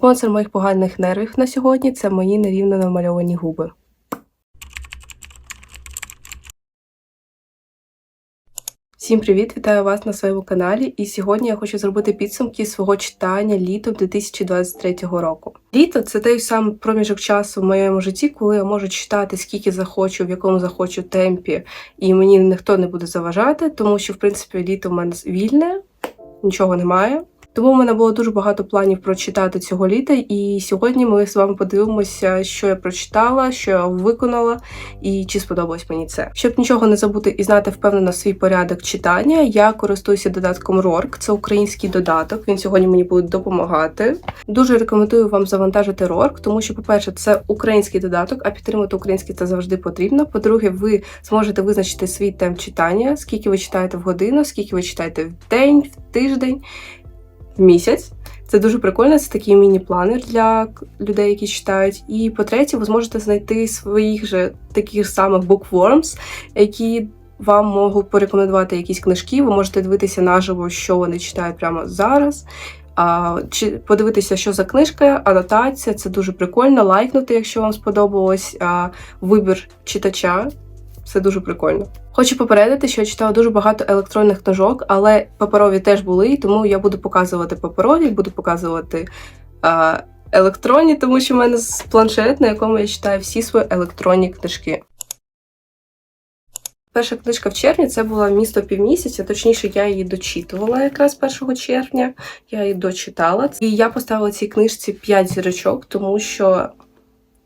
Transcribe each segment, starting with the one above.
Спонсор моїх поганих нервів на сьогодні це мої нерівно намальовані губи. Всім привіт! Вітаю вас на своєму каналі. І сьогодні я хочу зробити підсумки свого читання літом 2023 року. Літо це той самий проміжок часу в моєму житті, коли я можу читати скільки захочу, в якому захочу темпі, і мені ніхто не буде заважати, тому що в принципі літо в мене вільне, нічого немає. Тому в мене було дуже багато планів прочитати цього літа, і сьогодні ми з вами подивимося, що я прочитала, що я виконала, і чи сподобалось мені це. Щоб нічого не забути і знати впевнено свій порядок читання, я користуюся додатком RORK, це український додаток. Він сьогодні мені буде допомагати. Дуже рекомендую вам завантажити RORK, тому що, по-перше, це український додаток, а підтримати український це завжди потрібно. По-друге, ви зможете визначити свій темп читання, скільки ви читаєте в годину, скільки ви читаєте в день, в тиждень місяць. Це дуже прикольно, це такий міні-планер для людей, які читають. І по-третє, ви зможете знайти своїх же таких самих bookworms, які вам можуть порекомендувати якісь книжки. Ви можете дивитися наживо, що вони читають прямо зараз. А, чи подивитися, що за книжка, анотація, це дуже прикольно. Лайкнути, якщо вам сподобалось а, вибір читача. Це дуже прикольно. Хочу попередити, що я читала дуже багато електронних книжок, але паперові теж були, тому я буду показувати паперові, буду показувати а, електронні, тому що в мене планшет, на якому я читаю всі свої електронні книжки. Перша книжка в червні це була місто півмісяця, точніше, я її дочитувала якраз 1 червня. Я її дочитала. І я поставила цій книжці 5 зірочок, тому що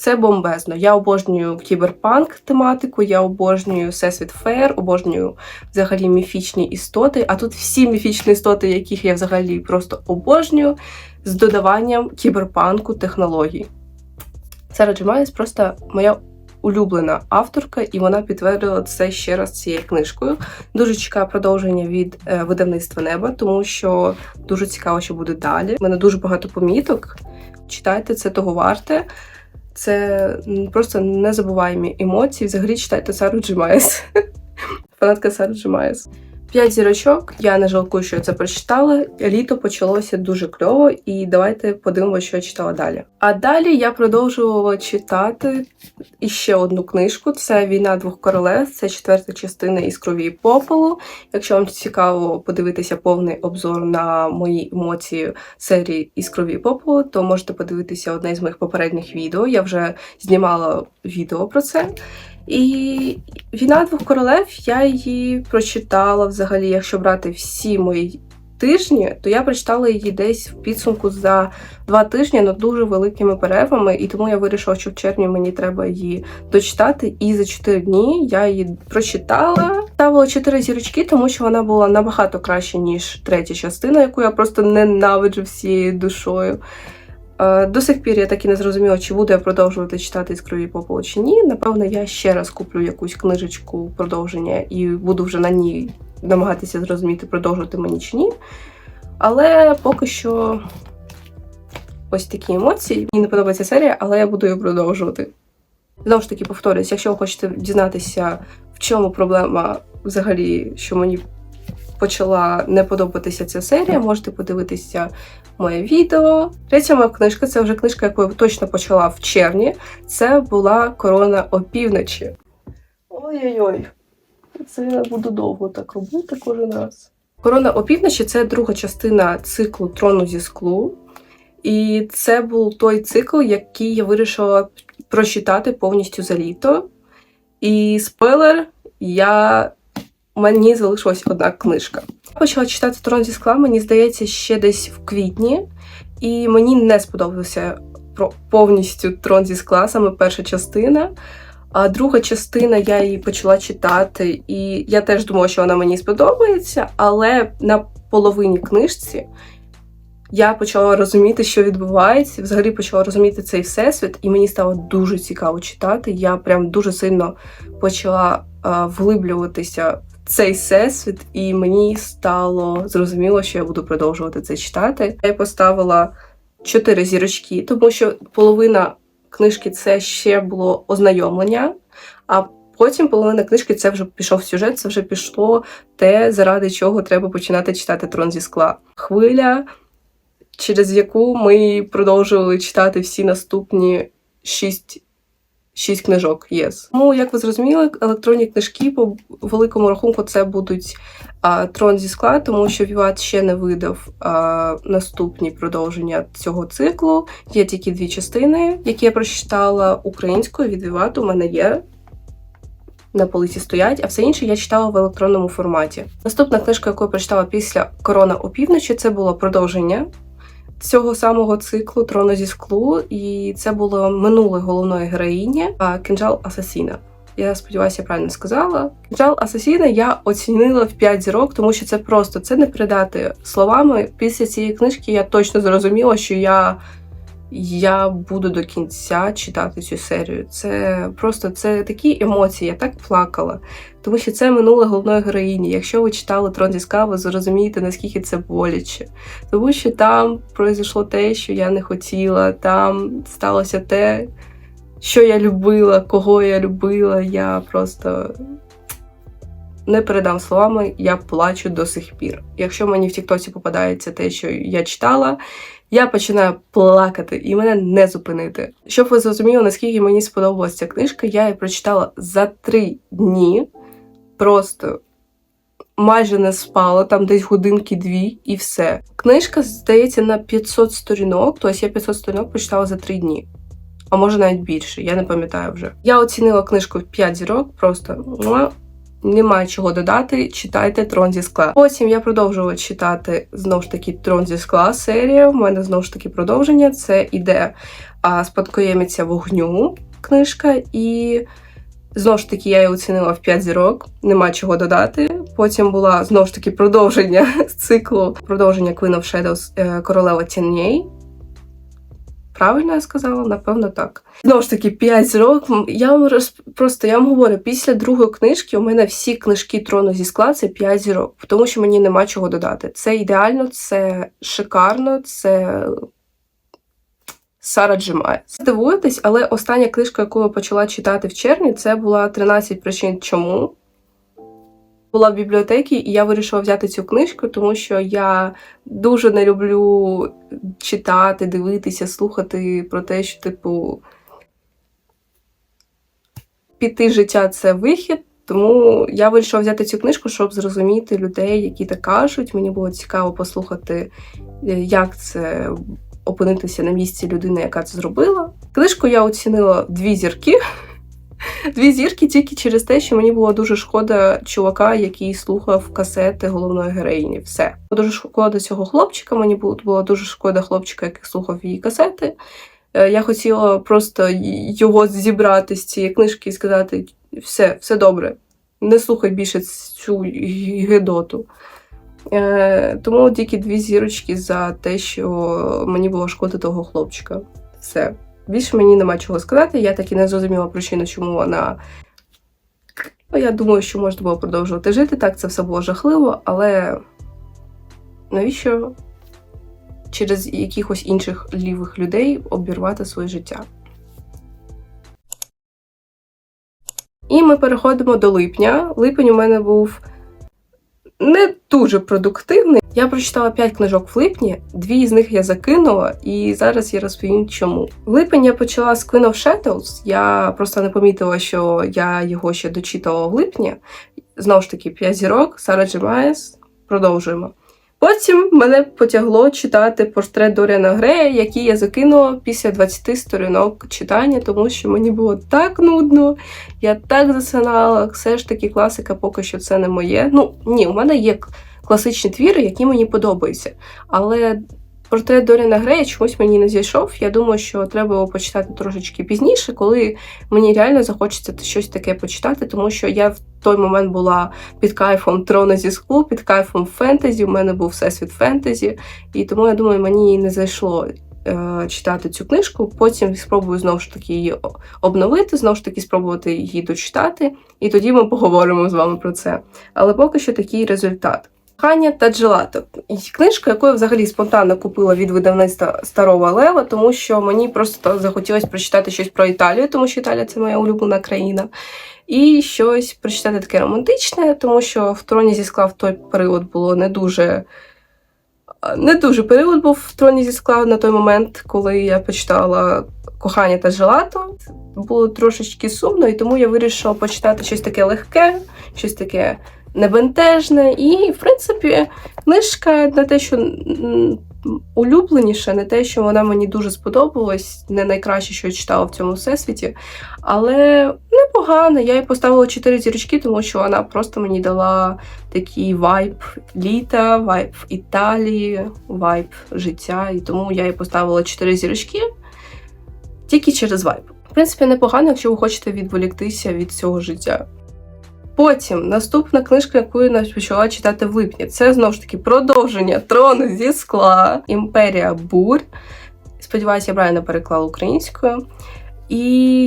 це бомбезно. Я обожнюю кіберпанк тематику, я обожнюю Всесвіт Фейр, обожнюю взагалі міфічні істоти. А тут всі міфічні істоти, яких я взагалі просто обожнюю, з додаванням кіберпанку технологій. Сара Джемайс просто моя улюблена авторка, і вона підтвердила це ще раз цією книжкою. Дуже чекаю продовження від е, видавництва неба, тому що дуже цікаво, що буде далі. У мене дуже багато поміток. Читайте, це того варте. Це просто незабуваємі емоції. Взагалі читайте Сару Джимаєс. Фанатка Сару Джимаєс. П'ять зірочок. Я не жалкую, що я це прочитала. Літо почалося дуже кльово, і давайте подивимося, що я читала далі. А далі я продовжувала читати іще одну книжку: це Війна двох королев, це четверта частина із крові і попелу. Якщо вам цікаво подивитися повний обзор на мої емоції серії із крові і попелу, то можете подивитися одне з моїх попередніх відео. Я вже знімала відео про це. І війна двох королев я її прочитала взагалі, якщо брати всі мої тижні, то я прочитала її десь в підсумку за два тижні але дуже великими перервами, і тому я вирішила, що в червні мені треба її дочитати. І за чотири дні я її прочитала. Ставила чотири зірочки, тому що вона була набагато краще, ніж третя частина, яку я просто ненавиджу всією душою. Е, до сих пір я так і не зрозуміла, чи буду я продовжувати читати з крові попелу чи ні. Напевно, я ще раз куплю якусь книжечку продовження і буду вже на ній намагатися зрозуміти, продовжувати мені чи ні. Але поки що ось такі емоції. Мені не подобається серія, але я буду її продовжувати. Знову ж таки, повторюсь, якщо ви хочете дізнатися, в чому проблема взагалі, що мені почала не подобатися ця серія, можете подивитися моє відео. Третя моя книжка це вже книжка, яку я точно почала в червні. Це була корона опівночі. Ой-ой-ой, це я буду довго так робити кожен раз. Корона опівночі це друга частина циклу Трону зі склу. І це був той цикл, який я вирішила прочитати повністю за літо. І спойлер, я мені залишилась одна книжка. Я почала читати Трон зі скла, мені здається, ще десь в квітні, і мені не сподобався повністю трон зі скла, саме перша частина. А друга частина я її почала читати, і я теж думала, що вона мені сподобається, але на половині книжці я почала розуміти, що відбувається. Взагалі почала розуміти цей всесвіт, і мені стало дуже цікаво читати. Я прям дуже сильно почала вглиблюватися цей всесвіт, і мені стало зрозуміло, що я буду продовжувати це читати. Я поставила чотири зірочки, тому що половина книжки це ще було ознайомлення, а потім половина книжки це вже пішов сюжет, це вже пішло те, заради чого треба починати читати трон зі скла. Хвиля через яку ми продовжували читати всі наступні шість. Шість книжок, yes. Ну, як ви зрозуміли, електронні книжки по великому рахунку це будуть трон зі скла, тому що Віват ще не видав а, наступні продовження цього циклу. Є тільки дві частини, які я прочитала українською від Вівату. У мене є на полиці стоять, а все інше я читала в електронному форматі. Наступна книжка, яку я прочитала після Корона опівночі, це було продовження цього самого циклу Трону зі склу, і це було минуле головної героїні Кінжал Асасіна. Я сподіваюся, я правильно сказала. Кінжал Асасіна я оцінила в 5 зірок, тому що це просто це не передати словами. Після цієї книжки я точно зрозуміла, що я я буду до кінця читати цю серію. Це просто це такі емоції. Я так плакала. Тому що це минуле головної героїні. Якщо ви читали Трон зі скла, ви зрозумієте, наскільки це боляче. Тому що там пройшло те, що я не хотіла, там сталося те, що я любила, кого я любила. Я просто не передам словами, я плачу до сих пір. Якщо мені в Тіктоці попадається те, що я читала, я починаю плакати і мене не зупинити. Щоб ви зрозуміли, наскільки мені сподобалася ця книжка, я її прочитала за три дні. Просто майже не спала, там десь годинки-дві і все. Книжка, здається, на 500 сторінок, тобто я 500 сторінок прочитала за три дні. А може навіть більше, я не пам'ятаю вже. Я оцінила книжку в 5 зірок, просто немає чого додати. Читайте Трон зі скла. Потім я продовжувала читати знову ж таки Трон зі скла серія. У мене знову ж таки продовження. Це іде а, спадкоємиця вогню книжка, і знову ж таки я її оцінила в 5 зірок, нема чого додати. Потім була знову ж таки продовження циклу, продовження Queen of Shadows е, Королева Тіней. Правильно я сказала? Напевно, так. Знову ж таки, 5 зірок. Я вам роз... просто я вам говорю, після другої книжки у мене всі книжки трону зі скла це 5 зірок, тому що мені нема чого додати. Це ідеально, це шикарно, це. Сара Джемай. Здивуєтесь, але остання книжка, яку я почала читати в червні, це була 13 причин чому. Була в бібліотеці, і я вирішила взяти цю книжку, тому що я дуже не люблю читати, дивитися, слухати про те, що, типу, піти життя це вихід. Тому я вирішила взяти цю книжку, щоб зрозуміти людей, які так кажуть. Мені було цікаво послухати, як це опинитися на місці людини, яка це зробила. Книжку я оцінила дві зірки. Дві зірки тільки через те, що мені було дуже шкода чувака, який слухав касети головної героїні. Все. Дуже шкода цього хлопчика. Мені було дуже шкода хлопчика, який слухав її касети. Е, Я хотіла просто його зібрати з цієї книжки і сказати: все, все добре, не слухай більше цю гидоту. Е, Тому тільки дві зірочки за те, що мені було шкода того хлопчика. Все. Більше мені нема чого сказати. Я так і не зрозуміла причину, чому вона. Я думаю, що можна було продовжувати жити. Так, це все було жахливо, але навіщо через якихось інших лівих людей обірвати своє життя? І ми переходимо до липня. Липень у мене був не дуже продуктивний. Я прочитала 5 книжок в липні, дві з них я закинула, і зараз я розповім чому. В липень я почала з Queen of Shadows, Я просто не помітила, що я його ще дочитала в липні. Знову ж таки, 5 зірок, Сара Джемаєс. Продовжуємо. Потім мене потягло читати портрет Доріана Грея, який я закинула після 20 сторінок читання, тому що мені було так нудно, я так засинала. Все ж таки, класика поки що це не моє. Ну, ні, у мене є класичні твіри, які мені подобаються. Але портрет Доріана Грея чомусь мені не зійшов. Я думаю, що треба його почитати трошечки пізніше, коли мені реально захочеться щось таке почитати, тому що я в той момент була під кайфом трона зі склу, під кайфом фентезі. У мене був всесвіт фентезі, і тому я думаю, мені не зайшло. е, Читати цю книжку, потім спробую знову ж таки її обновити, знову ж таки спробувати її дочитати, і тоді ми поговоримо з вами про це. Але поки що такий результат. Кохання та Джелато. Книжка, яку я взагалі спонтанно купила від видавництва Старого Лева, тому що мені просто захотілося прочитати щось про Італію, тому що Італія це моя улюблена країна. І щось прочитати таке романтичне, тому що в троні зі скла в той період було не дуже Не дуже період був в троні зі скла на той момент, коли я почитала кохання та желато. Було трошечки сумно, і тому я вирішила почитати щось таке легке, щось таке небентежне. І, в принципі, книжка не те, що м, улюбленіша, не те, що вона мені дуже сподобалась, не найкраще, що я читала в цьому всесвіті. Але непогано. Я їй поставила 4 зірочки, тому що вона просто мені дала такий вайб літа, вайб Італії, вайб життя. І тому я їй поставила 4 зірочки тільки через вайб. В принципі, непогано, якщо ви хочете відволіктися від цього життя. Потім наступна книжка, яку я почала читати в липні, це знову ж таки продовження трону зі скла Імперія Бурь. Сподіваюся, я правильно переклала українською. І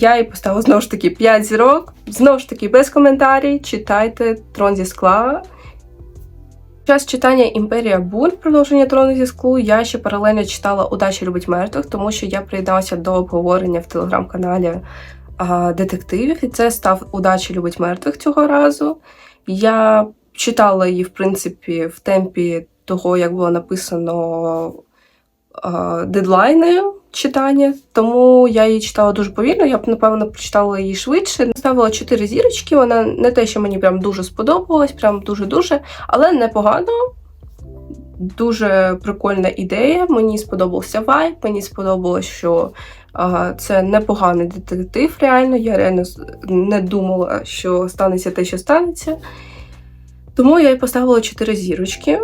я їй поставила знову ж таки 5 зірок. Знову ж таки, без коментарів. Читайте Трон зі скла. Під час читання Імперія Буль, продовження трону зі склу, я ще паралельно читала Удача любить мертвих, тому що я приєдналася до обговорення в телеграм-каналі детективів, і це став Удача любить мертвих цього разу. Я читала її, в принципі, в темпі того, як було написано дедлайни читання, тому я її читала дуже повільно. Я б, напевно, прочитала її швидше. Ставила 4 зірочки. Вона не те, що мені прям дуже сподобалась, прям дуже-дуже, але непогано. Дуже прикольна ідея. Мені сподобався вайб, мені сподобалось, що а, це непоганий детектив. Реально, я реально не думала, що станеться те, що станеться. Тому я їй поставила 4 зірочки.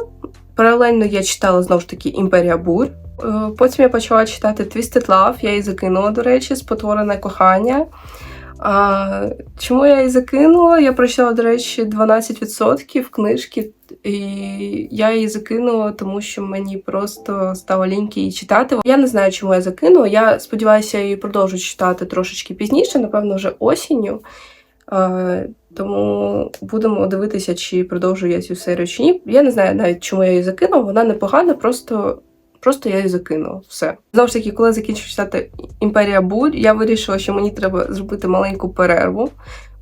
Паралельно я читала знову ж таки Імперія Бур. Е, Потім я почала читати Twisted Love, я її закинула, до речі, спотворене кохання. А, Чому я її закинула? Я прочитала, до речі, 12% книжки, і я її закинула, тому що мені просто стало ліньки її читати. Я не знаю, чому я закинула. Я сподіваюся, я її продовжу читати трошечки пізніше, напевно, вже осінню. А, тому будемо дивитися, чи продовжую я цю серію чи ні. Я не знаю навіть, чому я її закинула. Вона непогана, просто. Просто я її закинула. Все. Знову ж таки, коли я закінчу читати Імперія Бурь, я вирішила, що мені треба зробити маленьку перерву.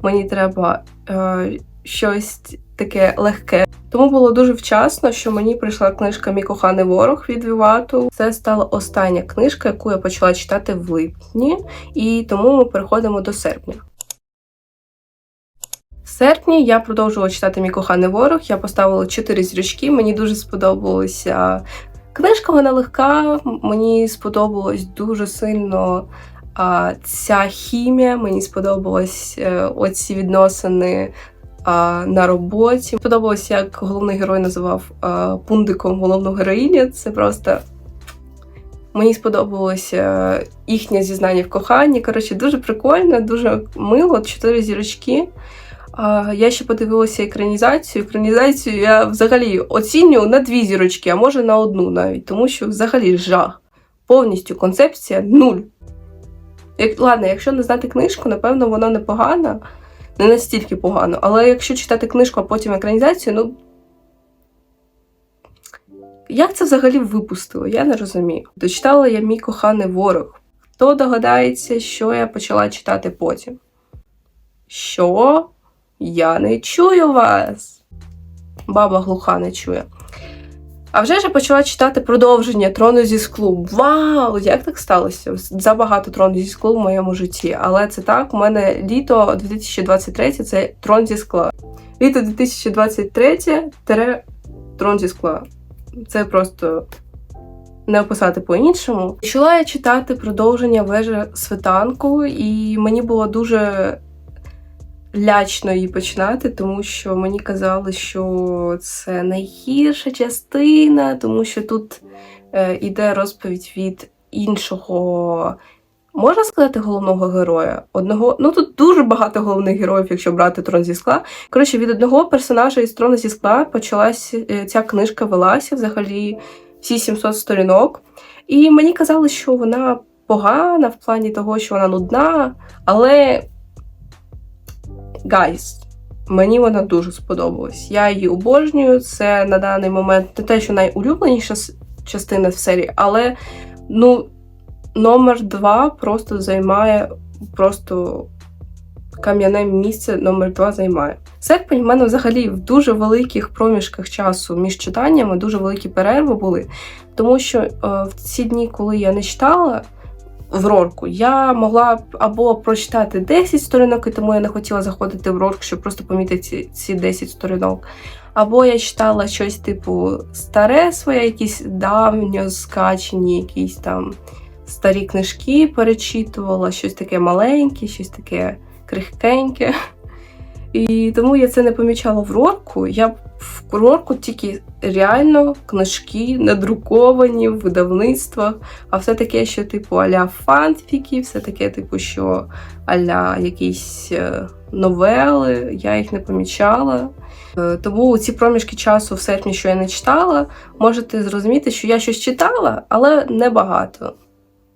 Мені треба е, щось таке легке. Тому було дуже вчасно, що мені прийшла книжка Мій коханий ворог від Вівату. Це стала остання книжка, яку я почала читати в липні, і тому ми переходимо до серпня. В серпні я продовжувала читати Мій коханий ворог. Я поставила 4 зірочки. Мені дуже сподобалося Книжка вона легка, мені сподобалось дуже сильно а, ця хімія, мені сподобалось е, оці відносини а, на роботі. Сподобалось, як головний герой називав а, пундиком головну героїню. Це просто мені сподобалося їхнє зізнання в коханні. Коротше, дуже прикольно, дуже мило, чотири зірочки. Я ще подивилася екранізацію. Екранізацію я взагалі оцінюю на дві зірочки, а може на одну навіть, тому що взагалі жах. Повністю концепція нуль. Як, Ладно, якщо не знати книжку, напевно, вона непогана, не настільки погано. Але якщо читати книжку, а потім екранізацію, ну. Як це взагалі випустило? Я не розумію. Дочитала я мій коханий ворог. Хто догадається, що я почала читати потім? Що? Я не чую вас. Баба глуха не чує. А вже ж я почала читати продовження трону зі склу. Вау! Як так сталося? Забагато трону зі склу в моєму житті. Але це так, у мене літо 2023 це трон зі скла. Літо 2023 тере трон зі скла. Це просто не описати по-іншому. Почала я читати продовження вежа свитанку, і мені було дуже лячно її починати, тому що мені казали, що це найгірша частина, тому що тут е, іде розповідь від іншого. Можна сказати, головного героя? Одного, ну тут дуже багато головних героїв, якщо брати трон зі скла. Коротше, від одного персонажа із трона зі скла почалась е, ця книжка велася взагалі всі 700 сторінок. І мені казали, що вона погана в плані того, що вона нудна, але Гайс, мені вона дуже сподобалась. Я її обожнюю. Це на даний момент не те, що найулюбленіша частина в серії, але ну, номер два просто займає просто кам'яне місце номер 2 займає. Серпень в мене взагалі в дуже великих проміжках часу між читаннями, дуже великі перерви були, тому що е, в ці дні, коли я не читала в рорку, я могла або прочитати 10 сторінок, і тому я не хотіла заходити в рорк, щоб просто помітити ці, ці 10 сторінок. Або я читала щось типу старе своє, якісь давньо скачені, якісь там старі книжки перечитувала, щось таке маленьке, щось таке крихкеньке. І тому я це не помічала в рорку. Я в рорку тільки реально книжки надруковані в видавництвах, а все таке, що типу аля фанфіки, все таке, типу, що аля якісь е, новели, я їх не помічала. Е, Тому ці проміжки часу в серпні, що я не читала, можете зрозуміти, що я щось читала, але не багато.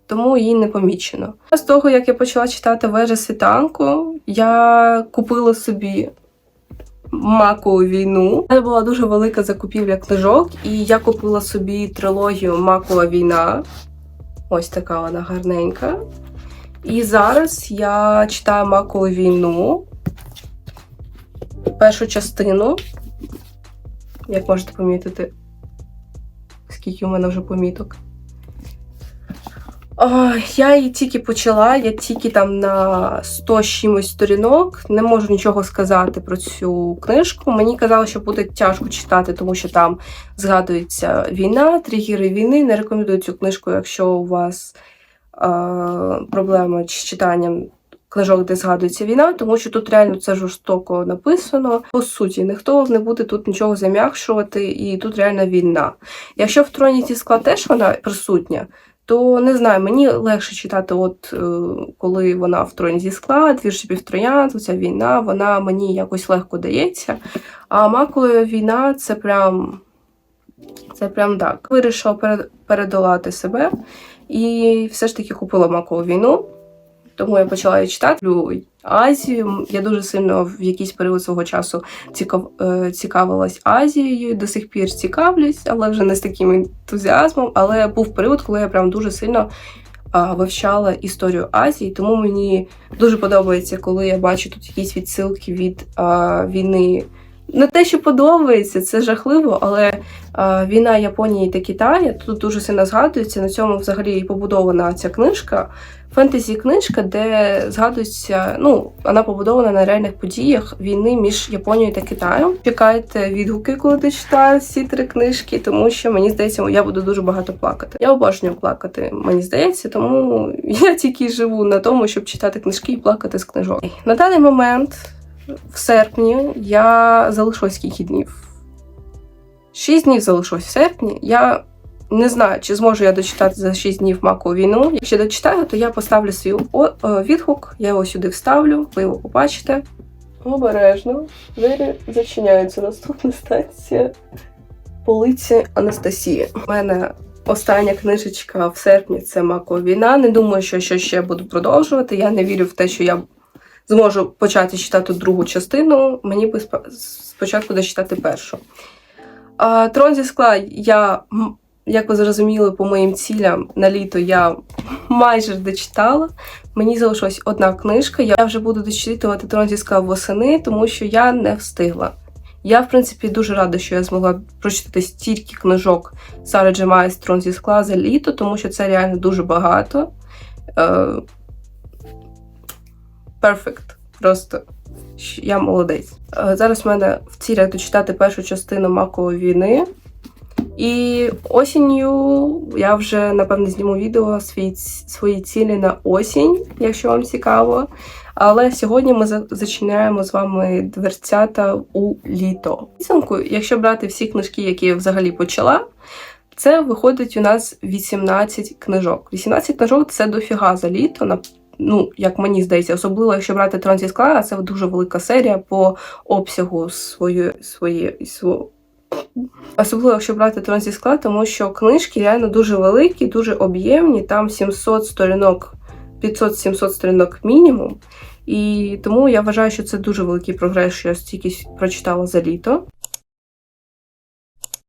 Тому її не помічено. З того, як я почала читати вежа світанку, я купила собі макову війну. Це була дуже велика закупівля книжок, і я купила собі трилогію Макова війна. Ось така вона гарненька. І зараз я читаю Макову війну. Першу частину. Як можете помітити, скільки у мене вже поміток. Я її тільки почала, я тільки там на 100 чимось сторінок. Не можу нічого сказати про цю книжку. Мені казали, що буде тяжко читати, тому що там згадується війна, тригери війни. Не рекомендую цю книжку, якщо у вас е, проблеми з читанням книжок, де згадується війна, тому що тут реально це жорстоко написано. По суті, ніхто не буде тут нічого зам'якшувати, і тут реально війна. Якщо в троні ті склад теж вона присутня, то не знаю, мені легше читати, от е, коли вона в троні зі склад, вірші півтроян, ця війна, вона мені якось легко дається. А макова війна це прям. Це прям так. Вирішила перед- передолати себе і все ж таки купила макову війну. Тому я почала її читати. Азію. Я дуже сильно в якийсь період свого часу цікав, е, цікавилась Азією, до сих пір цікавлюсь, але вже не з таким ентузіазмом. Але був період, коли я прям дуже сильно вивчала історію Азії, тому мені дуже подобається, коли я бачу тут якісь відсилки від а, війни. Не те, що подобається, це жахливо, але а, війна Японії та Китаю тут дуже сильно згадується. На цьому взагалі і побудована ця книжка. Фентезі книжка, де згадується, ну, вона побудована на реальних подіях війни між Японією та Китаєм. Чекайте відгуки, коли ти читаєш ці три книжки, тому що мені здається, я буду дуже багато плакати. Я обожнюю плакати, мені здається, тому я тільки живу на тому, щоб читати книжки і плакати з книжок. На даний момент, в серпні, я залишилась скільки днів? Шість днів залишилось в серпні. Я не знаю, чи зможу я дочитати за 6 днів макову війну. Якщо дочитаю, то я поставлю свій е, відгук, я його сюди вставлю, ви його побачите. Обережно. Двері зачиняються. Наступна станція полиці Анастасії. У мене остання книжечка в серпні це Макова війна. Не думаю, що, що ще буду продовжувати. Я не вірю в те, що я зможу почати читати другу частину. Мені би спочатку дочитати першу. Трон зі скла я як ви зрозуміли, по моїм цілям на літо я майже дочитала. Мені залишилась одна книжка. Я вже буду дочитувати трон зі восени, тому що я не встигла. Я, в принципі, дуже рада, що я змогла прочитати стільки книжок Сари Джемайс Трон зі скла за літо, тому що це реально дуже багато. Перфект. Просто я молодець. Е, Зараз в мене в цілях дочитати першу частину макової війни. І осінню я вже напевне зніму відео свої, свої цілі на осінь, якщо вам цікаво. Але сьогодні ми за- зачиняємо з вами дверцята у літо. Підсумку, якщо брати всі книжки, які я взагалі почала, це виходить у нас 18 книжок. 18 книжок це дофіга за літо. на- Ну, як мені здається, особливо якщо брати Трон зі скла, це дуже велика серія по обсягу своєї своєї свого. Особливо, якщо брати трон зі скла, тому що книжки реально дуже великі, дуже об'ємні, там 700 сторінок, 500-700 сторінок мінімум. І тому я вважаю, що це дуже великий прогрес, що я стільки прочитала за літо.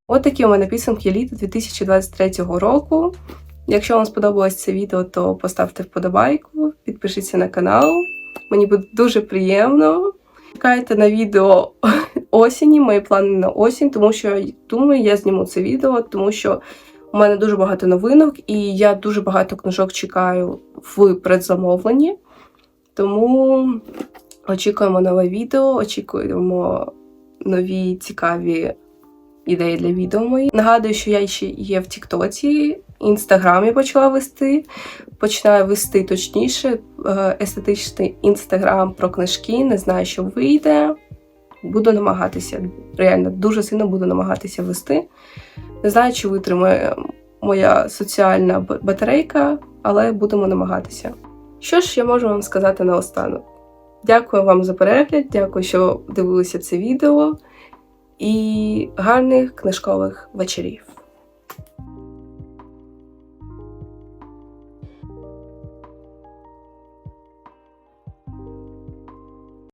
От такі у мене підсумки літа 2023 року. Якщо вам сподобалось це відео, то поставте вподобайку, підпишіться на канал. Мені буде дуже приємно. Чекайте на відео осені, мої плани на осінь, тому що думаю, я зніму це відео, тому що у мене дуже багато новинок, і я дуже багато книжок чекаю в предзамовленні. Тому очікуємо нове відео, очікуємо нові цікаві ідеї для відео мої. Нагадую, що я ще є в Тіктоці, Інстаграмі почала вести. Починаю вести точніше е, естетичний інстаграм про книжки. Не знаю, що вийде. Буду намагатися. Реально дуже сильно буду намагатися вести. Не знаю, чи витримає моя соціальна батарейка, але будемо намагатися. Що ж я можу вам сказати наостанок? Дякую вам за перегляд, дякую, що дивилися це відео. І гарних книжкових вечорів.